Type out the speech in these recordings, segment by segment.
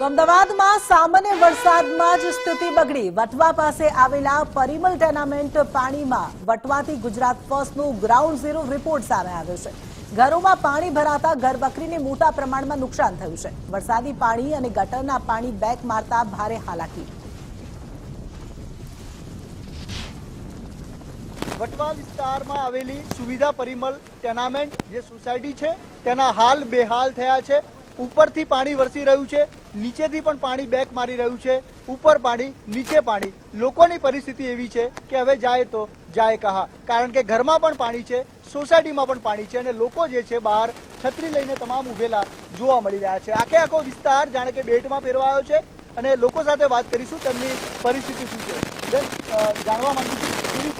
તો અમદાવાદમાં સામાન્ય વરસાદમાં જ સ્થિતિ બગડી. વટવા પાસે આવેલા પરિમલ ટેનામેન્ટ પાણીમાં વટવાથી ગુજરાત ફર્સ્ટનું ગ્રાઉન્ડ ઝીરો રિપોર્ટ સામે આવ્યો છે. ઘરોમાં પાણી ભરાતા ઘરબકરીને મોટા પ્રમાણમાં નુકસાન થયું છે. વરસાદી પાણી અને ગટરના પાણી બેક મારતા ભારે હાલાકી. વટવા વિસ્તારમાં આવેલી સુવિધા પરિમલ ટેનામેન્ટ જે સોસાયટી છે, તેના હાલ બેહાલ થયા છે. ઉપરથી પાણી વરસી રહ્યું છે, નીચેથી પણ પાણી બેક મારી રહ્યું છે, ઉપર પાણી, નીચે પાણી. લોકોની પરિસ્થિતિ એવી છે કે હવે જાય તો જાય કહા. કારણ કે ઘરમાં પણ પાણી છે, સોસાયટીમાં પણ પાણી છે અને લોકો જે છે બહાર છત્રી લઈને તમામ ઉભેલા જોવા મળી રહ્યા છે. આખે આખો વિસ્તાર જાણે કે બેટમાં ફેરવાયો છે અને લોકો સાથે વાત કરીશું તેમની પરિસ્થિતિ શું છે. જાણવા માંગુ છું કેવી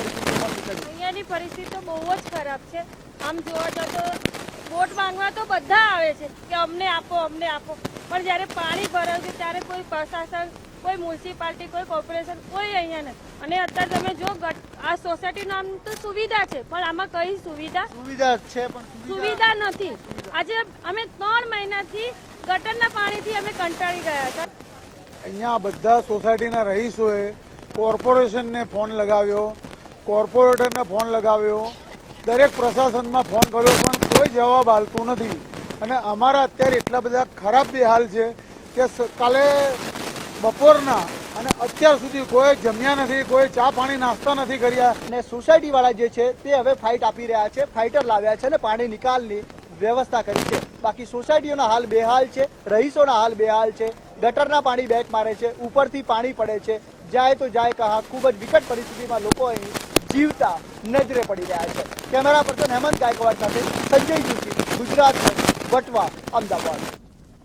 અહીંયાની પરિસ્થિતિ બહુ જ ખરાબ છે. આમ જોવા જાવ તો માંગવા તો બધા આવે છે કે અમને આપો અમને આપો. પણ જ્યારે પાણી ભરાયું છે ત્યારે કોઈ પ્રશાસન કોઈ મ્યુનિસિપાલિટી કોઈ કોર્પોરેશન કોઈ અહીંયા નથી. અને અત્યારે તમે જો આ સોસાયટીનું નામ તો સુવિધા છે પણ આમાં કઈ સુવિધા? સુવિધા છે પણ સુવિધા નથી. આજે અમે ત્રણ મહિનાથી ગટરના પાણીથી અમે કંટાળી ગયા હતા. અહીંયા બધા સોસાયટીના રહીશોએ કોર્પોરેશનને ફોન લગાવ્યો કોર્પોરેટરને ફોન લગાવ્યો દરેક પ્રશાસનમાં ફોન કર્યો, પણ કોઈ જવાબ આવતું નથી. અને અમારા અત્યારે એટલા બધા ખરાબ બેહાલ છે કે કાલે બપોરના અને અત્યાર સુધી કોઈ જમ્યા નથી, કોઈ ચા પાણી નાસ્તા નથી કર્યા. અને સોસાયટી વાળા જે છે, તે હવે ફાઇટ આપી રહ્યા છે, ફાઇટર લાવ્યા છે અને પાણી નિકાલની વ્યવસ્થા કરી છે. બાકી સોસાયટીઓના હાલ બેહાલ છે, રહીશોના હાલ બેહાલ છે, ગટરના પાણી બેક મારે છે, ઉપરથી પાણી પડે છે. જાય તો જાય કહા, ખૂબ જ વિકટ પરિસ્થિતિમાં લોકો અહીં જીવતા નજરે પડી રહ્યા છે. કેમેરા પર્સન હેમંત ગાયકવાડ સાથે સંજય જોશી, ગુજરાત વટવા, અમદાવાદ.